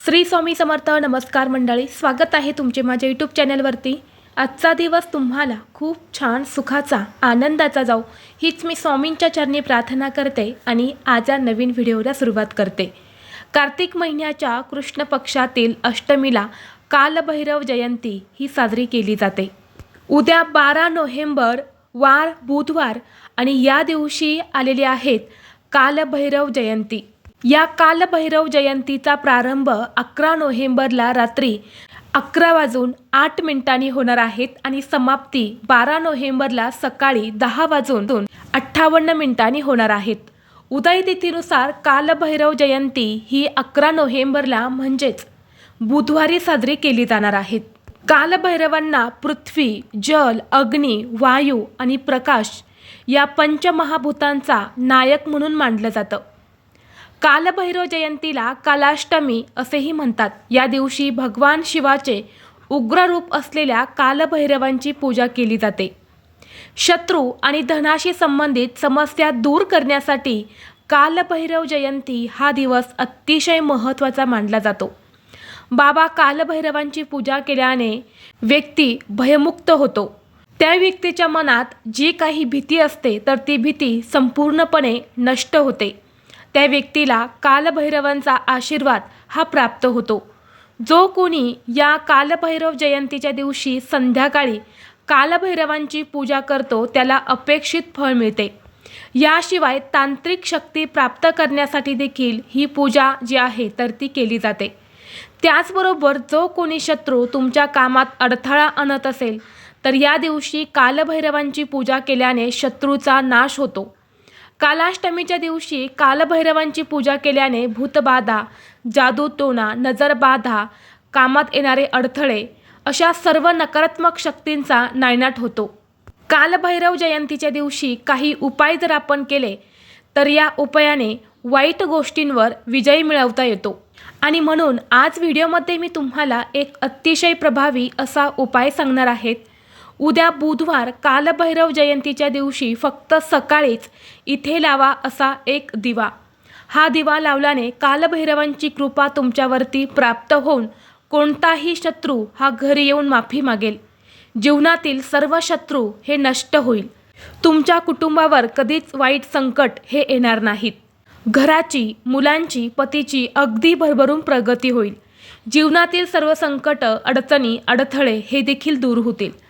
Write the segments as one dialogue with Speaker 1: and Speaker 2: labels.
Speaker 1: श्री स्वामी समर्थ नमस्कार मंडळी स्वागत आहे तुमचे माझ्या यूट्यूब चॅनलवरती आजचा दिवस तुम्हाला खूप छान सुखाचा आनंदाचा जाऊ हीच मी स्वामींच्या चरणी प्रार्थना करते आणि आज या नवीन व्हिडिओला सुरुवात करते. कार्तिक महिन्याच्या कृष्ण पक्षातील अष्टमीला कालभैरव जयंती ही साजरी केली जाते. उद्या बारा नोव्हेंबर वार बुधवार आणि या दिवशी आलेले आहेत कालभैरव जयंती. या कालभैरव जयंतीचा प्रारंभ अकरा नोव्हेंबरला रात्री अकरा वाजून आठ मिनिटांनी होणार आहेत आणि समाप्ती बारा नोव्हेंबरला सकाळी दहा वाजून दोन अठ्ठावन्न मिनिटांनी होणार आहेत. उदयतिथीनुसार कालभैरव जयंती ही अकरा नोव्हेंबरला म्हणजेच बुधवारी साजरी केली जाणार आहेत कालभैरवांना पृथ्वी जल अग्नी वायू आणि प्रकाश या पंचमहाभूतांचा नायक म्हणून मानलं जातं. कालभैरव जयंतीला कालाष्टमी असेही म्हणतात. या दिवशी भगवान शिवाचे उग्र रूप असलेल्या कालभैरवांची पूजा केली जाते. शत्रू आणि धनाशी संबंधित समस्या दूर करण्यासाठी कालभैरव जयंती हा दिवस अतिशय महत्त्वाचा मानला जातो. बाबा कालभैरवांची पूजा केल्याने व्यक्ती भयमुक्त होतो. त्या व्यक्तीच्या मनात जी काही भीती असते तर ती भीती संपूर्णपणे नष्ट होते. त्या व्यक्तीला कालभैरवांचा आशीर्वाद हा प्राप्त होतो. जो कोणी या कालभैरव जयंतीच्या दिवशी संध्याकाळी कालभैरवांची पूजा करतो त्याला अपेक्षित फळ मिळते. याशिवाय तांत्रिक शक्ती प्राप्त करण्यासाठी देखील ही पूजा जी आहे तर ती केली जाते. त्याचबरोबर जो कोणी शत्रू तुमच्या कामात अडथळा आणत असेल तर या दिवशी कालभैरवांची पूजा केल्याने शत्रूचा नाश होतो. कालाष्टमीच्या दिवशी कालभैरवांची पूजा केल्याने भूतबाधा जादूटोणा नजरबाधा कामात येणारे अडथळे अशा सर्व नकारात्मक शक्तींचा नायनाट होतो. कालभैरव जयंतीच्या दिवशी काही उपाय जर आपण केले तर या उपायाने वाईट गोष्टींवर विजय मिळवता येतो. आणि म्हणून आज व्हिडिओमध्ये मी तुम्हाला एक अतिशय प्रभावी असा उपाय सांगणार आहेत उद्या बुधवार कालभैरव जयंतीच्या दिवशी फक्त सकाळीच इथे लावा असा एक दिवा. हा दिवा लावल्याने कालभैरवांची कृपा तुमच्यावरती प्राप्त होऊन कोणताही शत्रू हा घरी येऊन माफी मागेल. जीवनातील सर्व शत्रू हे नष्ट होईल. तुमच्या कुटुंबावर कधीच वाईट संकट हे येणार नाहीत. घराची मुलांची पतीची अगदी भरभरून प्रगती होईल. जीवनातील सर्व संकट अडचणी अडथळे हे देखील दूर होतील.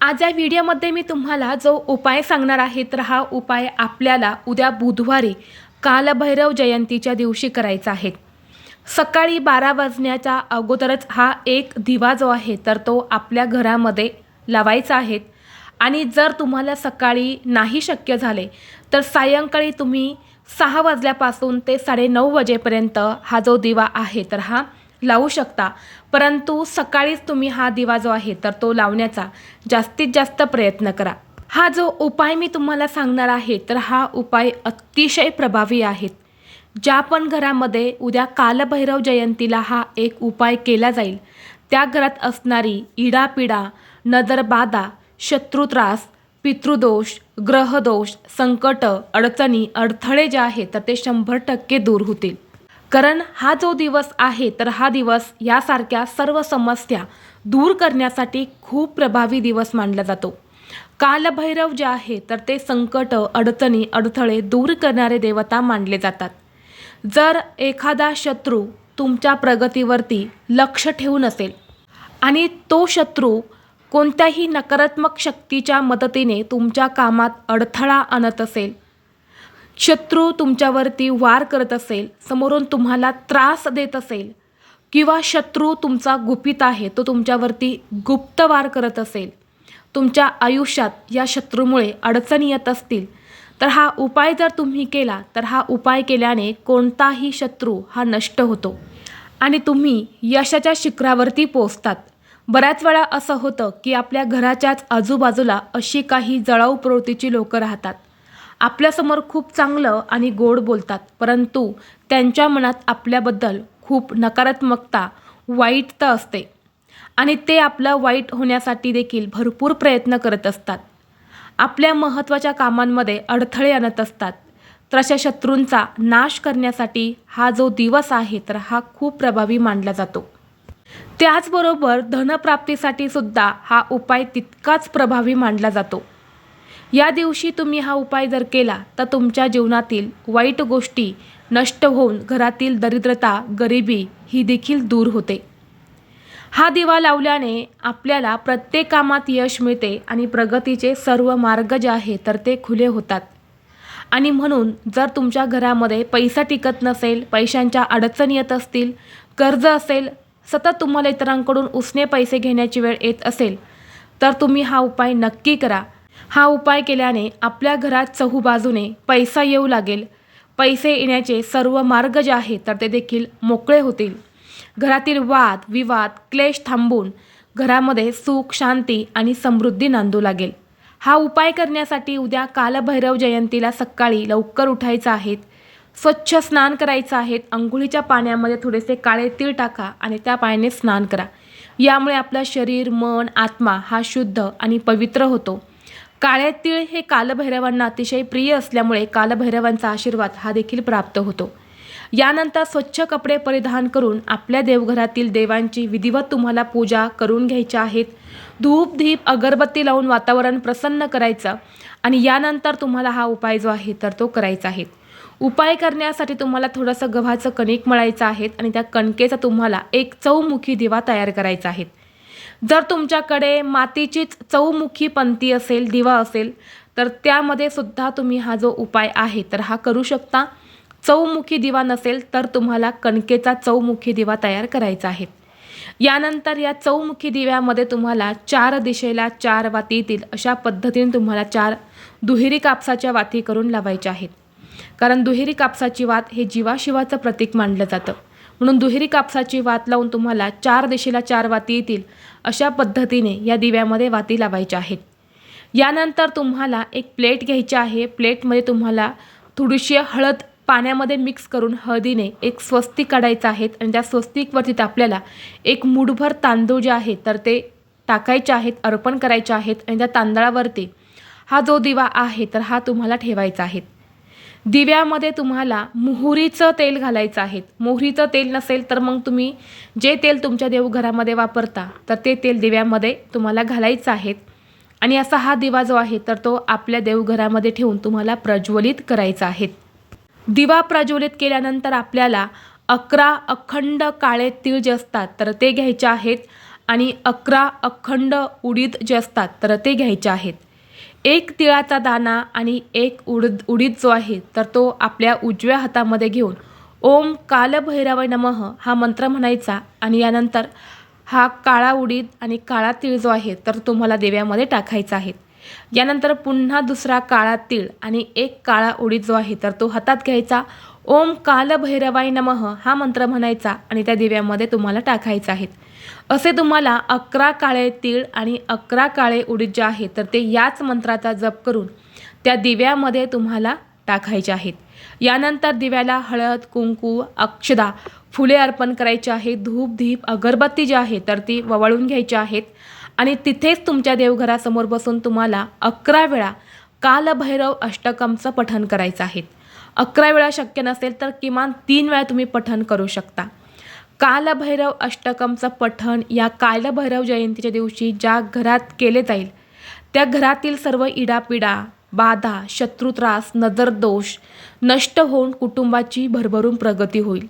Speaker 1: आज या व्हिडिओमध्ये मी तुम्हाला जो उपाय सांगणार आहे तर हा उपाय आपल्याला उद्या बुधवारी कालभैरव जयंतीच्या दिवशी करायचा आहे. सकाळी बारा वाजण्याच्या अगोदरच हा एक दिवा जो आहे तर तो आपल्या घरामध्ये लावायचा आहे. आणि जर तुम्हाला सकाळी नाही शक्य झाले तर सायंकाळी तुम्ही सहा वाजल्यापासून ते साडेनऊ वाजेपर्यंत हा जो दिवा आहे तर हा लावू शकता. परंतु सकाळीच तुम्ही हा दिवा जो आहे तर तो लावण्याचा जास्तीत जास्त प्रयत्न करा. हा जो उपाय मी तुम्हाला सांगणार आहे तर हा उपाय अतिशय प्रभावी आहेत. ज्या पण घरामध्ये उद्या कालभैरव जयंतीला हा एक उपाय केला जाईल त्या घरात असणारी इडापिडा नजरबाधा शत्रुत्रास पितृदोष ग्रहदोष संकट अडचणी अडथळे जे आहेत तर ते शंभर टक्के दूर होतील. कारण हा जो दिवस आहे तर हा दिवस यासारख्या सर्व समस्या दूर करण्यासाठी खूप प्रभावी दिवस मानला जातो. कालभैरव जे आहे तर ते संकट अडचणी अडथळे दूर करणारे देवता मानले जातात. जर एखादा शत्रू तुमच्या प्रगतीवरती लक्ष ठेवून असेल आणि तो शत्रू कोणत्याही नकारात्मक शक्तीच्या मदतीने तुमच्या कामात अडथळा आणत असेल शत्रू तुमच्यावरती वार करत असेल समोरून तुम्हाला त्रास देत असेल किंवा शत्रू तुमचा गुपित आहे तो तुमच्यावरती गुप्त वार करत असेल तुमच्या आयुष्यात या शत्रूमुळे अडचणी येत असतील तर हा उपाय जर तुम्ही केला तर हा उपाय केल्याने कोणताही शत्रू हा नष्ट होतो. आणि तुम्ही यशाच्या शिखरावरती पोचतात बऱ्याच वेळा असं होतं की आपल्या घराच्याच आजूबाजूला अशी काही जळाऊ प्रवृत्तीची लोकं राहतात. आपल्यासमोर खूप चांगलं आणि गोड बोलतात परंतु त्यांच्या मनात आपल्याबद्दल खूप नकारात्मकता वाईट तर असते. आणि ते आपलं वाईट होण्यासाठी देखील भरपूर प्रयत्न करत असतात. आपल्या महत्त्वाच्या कामांमध्ये अडथळे आणत असतात. तर अशा शत्रूंचा नाश करण्यासाठी हा जो दिवस आहे तर हा खूप प्रभावी मानला जातो. त्याचबरोबर धनप्राप्तीसाठी सुद्धा हा उपाय तितकाच प्रभावी मानला जातो. या दिवशी तुम्ही हा उपाय जर केला तर तुमच्या जीवनातील वाईट गोष्टी नष्ट होऊन घरातील दरिद्रता गरिबी ही देखील दूर होते. हा दिवा लावल्याने आपल्याला प्रत्येक कामात यश मिळते आणि प्रगतीचे सर्व मार्ग जे आहे तर ते खुले होतात. आणि म्हणून जर तुमच्या घरामध्ये पैसा टिकत नसेल पैशांच्या अडचणी येत असतील कर्ज असेल सतत तुम्हाला इतरांकडून उसने पैसे घेण्याची वेळ येत असेल तर तुम्ही हा उपाय नक्की करा. हा उपाय केल्याने आपल्या घरात चहूबाजूने पैसा येऊ लागेल. पैसे येण्याचे सर्व मार्ग जे आहेत तर ते देखील मोकळे होतील. घरातील वाद विवाद क्लेश थांबून घरामध्ये सुख शांती आणि समृद्धी नांदू लागेल. हा उपाय करण्यासाठी उद्या कालभैरव जयंतीला सकाळी लवकर उठायचं आहे. स्वच्छ स्नान करायचं आहे. अंघोळीच्या पाण्यामध्ये थोडेसे काळे तीळ टाका आणि त्या पाण्याने स्नान करा. यामुळे आपलं शरीर मन आत्मा हा शुद्ध आणि पवित्र होतो. काळ्या तीळ हे कालभैरवांना अतिशय प्रिय असल्यामुळे कालभैरवांचा आशीर्वाद हा देखील प्राप्त होतो. यानंतर स्वच्छ कपडे परिधान करून आपल्या देवघरातील देवांची विधिवत तुम्हाला पूजा करून घ्यायच्या आहेत. धूप धीप अगरबत्ती लावून वातावरण प्रसन्न करायचं आणि यानंतर तुम्हाला हा उपाय जो आहे तर तो करायचा आहे. उपाय करण्यासाठी तुम्हाला थोडंसं गव्हाचं कणिक मळायचं आहे आणि त्या कणकेचा तुम्हाला एक चौमुखी दिवा तयार करायचा आहे. जर तुमच्याकडे मातीचीच चौमुखी पंती असेल दिवा असेल तर त्यामध्ये सुद्धा तुम्ही हा जो उपाय आहे तर हा करू शकता. चौमुखी दिवा नसेल तर तुम्हाला कणकेचा चौमुखी दिवा तयार करायचा आहे. यानंतर या चौमुखी दिव्यामध्ये तुम्हाला चार दिशेला चार वाती येतील अशा पद्धतीने तुम्हाला चार दुहेरी कापसाच्या वाती करून लावायच्या आहेत. कारण दुहेरी कापसाची वात हे जीवाशिवाचं प्रतीक मानलं जातं. म्हणून दुहेरी कापसाची वात लावून तुम्हाला चार दिशेला चार वाती येतील अशा पद्धतीने या दिव्यामध्ये वाती लावायच्या आहेत. यानंतर तुम्हाला एक प्लेट घ्यायची आहे. प्लेटमध्ये तुम्हाला थोडीशी हळद पाण्यामध्ये मिक्स करून हळदीने एक स्वस्तिक काढायचं आहेत आणि त्या स्वस्तिकवरती आपल्याला एक मुठभर तांदूळ जे आहे तर ते टाकायचे आहेत अर्पण करायचे आहेत आणि त्या तांदळावरती हा जो दिवा आहे तर हा तुम्हाला ठेवायचा आहे. दिव्यामध्ये तुम्हाला मोहरीचं तेल घालायचं आहे. मोहरीचं तेल नसेल तर मग तुम्ही जे तेल तुमच्या देवघरामध्ये वापरता तर ते तेल दिव्यामध्ये तुम्हाला घालायचं आहे. आणि असा हा दिवा जो आहे तर तो आपल्या देवघरामध्ये ठेवून तुम्हाला प्रज्वलित करायचा आहे. दिवा प्रज्वलित केल्यानंतर आपल्याला अकरा अखंड काळे तीळ जे असतात तर ते घ्यायचे आहेत. आणि अकरा अखंड उडीद जे असतात तर ते घ्यायचे आहेत. एक तिळाचा दाणा आणि एक उडद उडीद जो आहे तर तो आपल्या उजव्या हातामध्ये घेऊन ओम कालभैरवाय नमः हा मंत्र म्हणायचा. आणि यानंतर हा काळा उडीद आणि काळा तीळ जो आहे तर तुम्हाला देव्यामध्ये टाकायचा आहे. यानंतर पुन्हा दुसरा काळा तीळ आणि एक काळा उडीद जो आहे तर तो हातात घ्यायचा. ओम कालभैरवाय नमः हा मंत्र म्हणायचा आणि त्या दिव्यामध्ये तुम्हाला टाकायचा आहे. असे तुम्हाला अकरा काळे तीळ आणि अकरा काळे उडीद जे आहे तर ते याच मंत्राचा जप करून त्या दिव्यामध्ये तुम्हाला टाकायचे आहेत. यानंतर दिव्याला हळद कुंकू अक्षदा फुले अर्पण करायची आहेत धूप धीप अगरबत्ती जी आहे तर ती ववाळून घ्यायची आहेत. आणि तिथेच तुमच्या देवघरासमोर बसून तुम्हाला अकरा वेळा कालभैरव अष्टकमचं पठण करायचं आहे. अकरा वेळा शक्य नसेल तर किमान तीन वेळा तुम्ही पठण करू शकता. कालभैरव अष्टकमचं पठण या कालभैरव जयंतीच्या दिवशी ज्या घरात केले जाईल त्या घरातील सर्व इडापिडा बाधा शत्रुत्रास नजरदोष नष्ट होऊन कुटुंबाची भरभरून प्रगती होईल.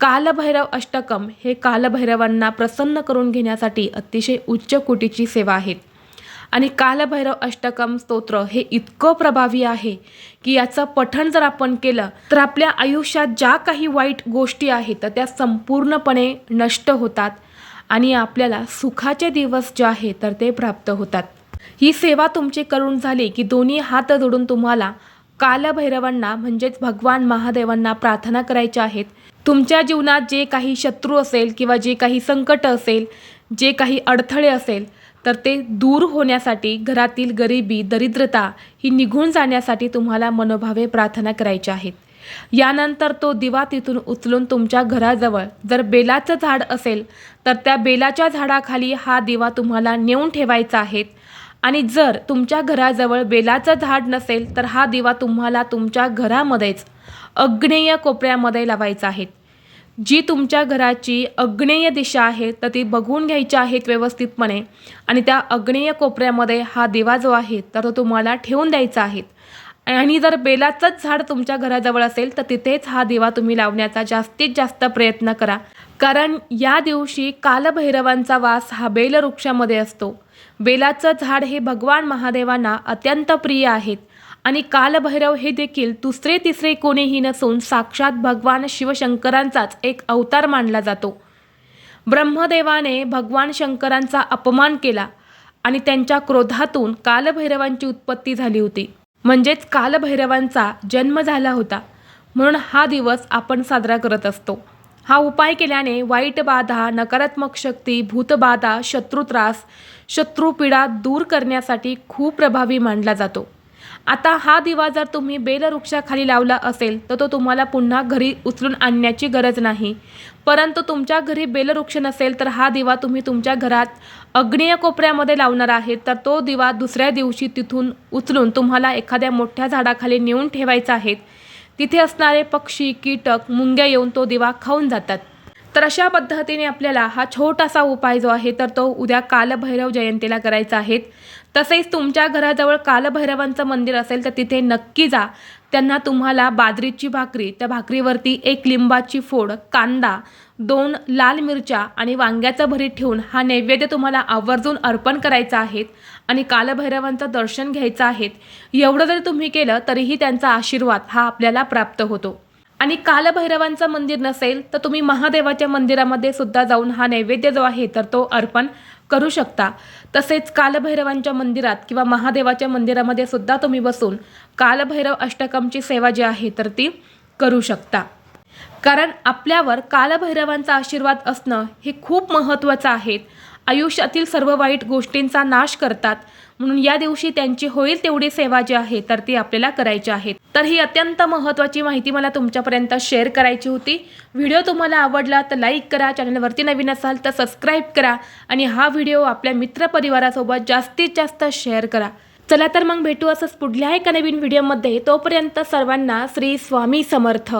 Speaker 1: कालभैरव अष्टकम हे कालभैरवांना प्रसन्न करून घेण्यासाठी अतिशय उच्च कोटीची सेवा आहेत. आणि कालभैरव अष्टकम स्तोत्र हे इतकं प्रभावी आहे की याचं पठण जर आपण केलं तर आपल्या आयुष्यात ज्या काही वाईट गोष्टी आहेत तर त्या संपूर्णपणे नष्ट होतात आणि आपल्याला सुखाचे दिवस जे आहे तर ते प्राप्त होतात. ही सेवा तुमची करून झाली की दोन्ही हात जोडून तुम्हाला कालभैरवांना म्हणजेच भगवान महादेवांना प्रार्थना करायच्या आहेत. तुमच्या जीवनात जे काही शत्रू असेल किंवा जे काही संकट असेल जे काही अडथळे असेल तर ते दूर होण्यासाठी घरातील गरिबी दरिद्रता ही निघून जाण्यासाठी तुम्हाला मनोभावे प्रार्थना करायच्या आहेत. यानंतर तो दिवा तिथून उचलून तुमच्या घराजवळ जर बेलाचं झाड असेल तर त्या बेलाच्या झाडाखाली हा दिवा तुम्हाला नेऊन ठेवायचा आहे. आणि जर तुमच्या घराजवळ बेलाचं झाड नसेल तर हा दिवा तुम्हाला तुमच्या घरामध्येच अग्नेय कोपऱ्यामध्ये लावायचा आहे. जी तुमच्या घराची अग्नेय दिशा आहे तर ती बघून घ्यायची आहेत व्यवस्थितपणे. आणि त्या अग्नेय कोपऱ्यामध्ये हा दिवा जो आहे तर तो तुम्हाला ठेवून द्यायचा आहे. आणि जर बेलाचंच झाड तुमच्या घराजवळ असेल तर तिथेच हा दिवा तुम्ही लावण्याचा जास्तीत जास्त प्रयत्न करा. कारण या दिवशी कालभैरवांचा वास हा बेलवृक्षामध्ये असतो. बेलाचं झाड हे भगवान महादेवांना अत्यंत प्रिय आहेत. आणि कालभैरव हे देखील दुसरे तिसरे कोणीही नसून साक्षात भगवान शिवशंकरांचाच एक अवतार मानला जातो. ब्रह्मदेवाने भगवान शंकरांचा अपमान केला आणि त्यांच्या क्रोधातून कालभैरवांची उत्पत्ती झाली होती. म्हणजेच कालभैरवांचा जन्म झाला होता. म्हणून हा दिवस आपण साजरा करत असतो. हा उपाय केल्याने वाईट बाधा नकारात्मक शक्ती भूतबाधा शत्रुत्रास शत्रुपीडा दूर करण्यासाठी खूप प्रभावी मानला जातो. आता हा दिवा जर तुम्ही बेलवृक्षाखाली लावला असेल तर तो तुम्हाला पुन्हा घरी उचलून आणण्याची गरज नाही. परंतु तुमच्या घरी बेलवृक्ष नसेल तर हा दिवा तुम्ही तुमच्या घरात अग्नेय कोपऱ्यामध्ये लावणार आहे तर तो दिवा दुसऱ्या दिवशी तिथून उचलून तुम्हाला एखाद्या मोठ्या झाडाखाली नेऊन ठेवायचा आहे. तिथे असणारे पक्षी कीटक मुंग्या येऊन तो दिवा खाऊन जातात. तर अशा पद्धतीने आपल्याला हा छोटासा उपाय जो आहे तर तो उद्या कालभैरव जयंतीला करायचा आहे. तसेच तुमच्या घराजवळ कालभैरवांचं मंदिर असेल तर तिथे नक्की जा. त्यांना तुम्हाला बाजरीची भाकरी त्या भाकरीवरती एक लिंबाची फोड कांदा दोन लाल मिरच्या आणि वांग्याचं भरीत ठेवून हा नैवेद्य तुम्हाला आवर्जून अर्पण करायचा आहे आणि कालभैरवांचं दर्शन घ्यायचं आहे. एवढं जरी तुम्ही केलं तरीही त्यांचा आशीर्वाद हा आपल्याला प्राप्त होतो. आणि कालभैरवांचं मंदिर नसेल तर तुम्ही महादेवाच्या मंदिरामध्ये सुद्धा जाऊन हा नैवेद्य जो आहे तर तो अर्पण करू शकता. तसेच कालभैरवांच्या मंदिरात किंवा महादेवाच्या मंदिरामध्ये सुद्धा तुम्ही बसून कालभैरव अष्टकमची सेवा जी आहे तर ती करू शकता. कारण आपल्यावर कालभैरवांचा आशीर्वाद असणं हे खूप महत्त्वाचं आहे. आयुष्यातील सर्व वाईट गोष्टींचा नाश करतात. म्हणून या दिवशी त्यांची होईल तेवढी सेवा जी आहे तर ती आपल्याला करायची आहे. तर ही अत्यंत महत्त्वाची माहिती मला तुमच्यापर्यंत शेअर करायची होती. व्हिडिओ तुम्हाला आवडला तर लाईक करा चॅनलवरती नवीन असाल तर सबस्क्राईब करा आणि हा व्हिडिओ आपल्या मित्रपरिवारासोबत जास्तीत जास्त शेअर करा. चला तर मग भेटू असंच पुढल्या एका नवीन व्हिडिओमध्ये. तोपर्यंत सर्वांना श्री स्वामी समर्थ.